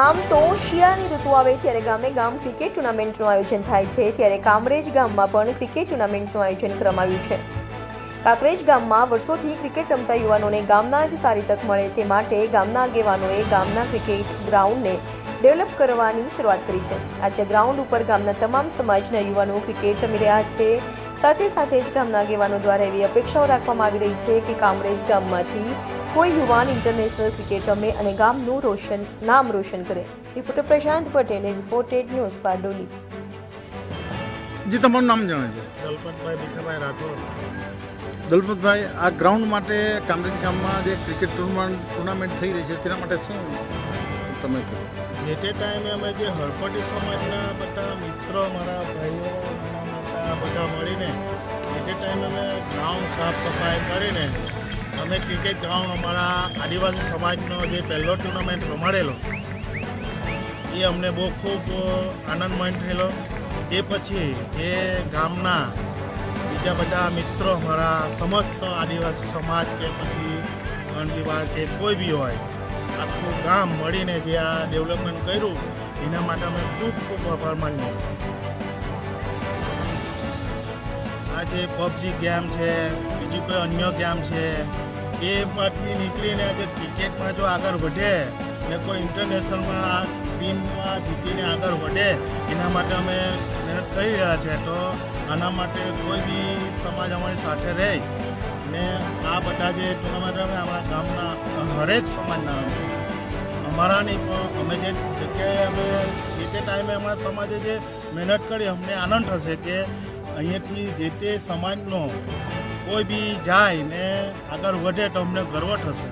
આમ તો શિયાળાની ઋતુ આવે ત્યારે ગામે ગામ ક્રિકેટ ટુર્નામેન્ટનું આયોજન થાય છે, ત્યારે કામરેજ ગામમાં પણ ક્રિકેટ ટુર્નામેન્ટનું આયોજન કરવામાં છે. કાકરેજ ગામમાં વર્ષોથી ક્રિકેટ રમતા યુવાનોને ગામના જ સારી તક મળે તે માટે ગામના આગેવાનોએ ગામના ક્રિકેટ ગ્રાઉન્ડને ડેવલપ કરવાની શરૂઆત કરી છે. આજે ગ્રાઉન્ડ ઉપર ગામના તમામ સમાજના યુવાનો ક્રિકેટ રમી રહ્યા છે. સાથે સાથે જ ગામના આગેવાનો દ્વારા એવી અપેક્ષાઓ રાખવામાં આવી રહી છે કે કામરેજ ગામમાંથી કોઈ યુવાન ઇન્ટરનેશનલ ક્રિકેટ રમે અને ગામનું રોશન નામ રોશન કરે. રિપોર્ટર પ્રશાંત પટેલે રિપોર્ટેડ ન્યૂઝ બારડોલી જી તમારું નામ જણાવજો દલપતભાઈ ભીખાભાઈ રાઠોડ. દલપતભાઈ આ ગ્રાઉન્ડ માટે કામરેજ ગામમાં જે ક્રિકેટ ટુર્નામેન્ટ ટુર્નામેન્ટ થઈ રહી છે તેના માટે શું તમે કહો? જે તે ટાઈમે અમે જે હળપટી સમાજના બધા મિત્રો મારા ભાઈઓ બધા મળીને જે તે ટાઈમે અમે ગ્રાઉન્ડ સાફ સફાઈ કરીને અમે ક્રિકેટ ગ્રાઉન્ડ અમારા આદિવાસી સમાજનો જે પહેલો ટુર્નામેન્ટ રમાડેલો, એ અમને બહુ ખૂબ આનંદમય થયેલો. એ પછી જે ગામના બીજા બધા મિત્રો અમારા સમસ્ત આદિવાસી સમાજ કે પછી વિભાગ કે કોઈ બી હોય, આખું ગામ મળીને જે આ ડેવલપમેન્ટ કર્યું, એના માટે અમે ખૂબ ખૂબ આભાર માનીએ. આ જે પબજી ગેમ છે બીજી કોઈ અન્ય ગેમ છે? એ પરથી નીકળીને જે ક્રિકેટમાં જો આગળ વધે ને કોઈ ઇન્ટરનેશનલમાં આ ટીમમાં જીતીને આગળ વધે, એના માટે અમે મહેનત કરી રહ્યા છે. તો આના માટે કોઈ બી સમાજ અમારી સાથે રહે ને આ બધા જે ટુર્નામેન્ટ અમે અમારા ગામના હરેક સમાજના અમારા નહીં, પણ અમે જે જગ્યાએ અમે જે તે ટાઈમે અમારા સમાજે જે મહેનત કરી, અમને આનંદ થશે કે અહીંયાથી જે તે સમાજનો કોઈ બી જાય ને આગળ વધે તો અમને ગર્વ થશે.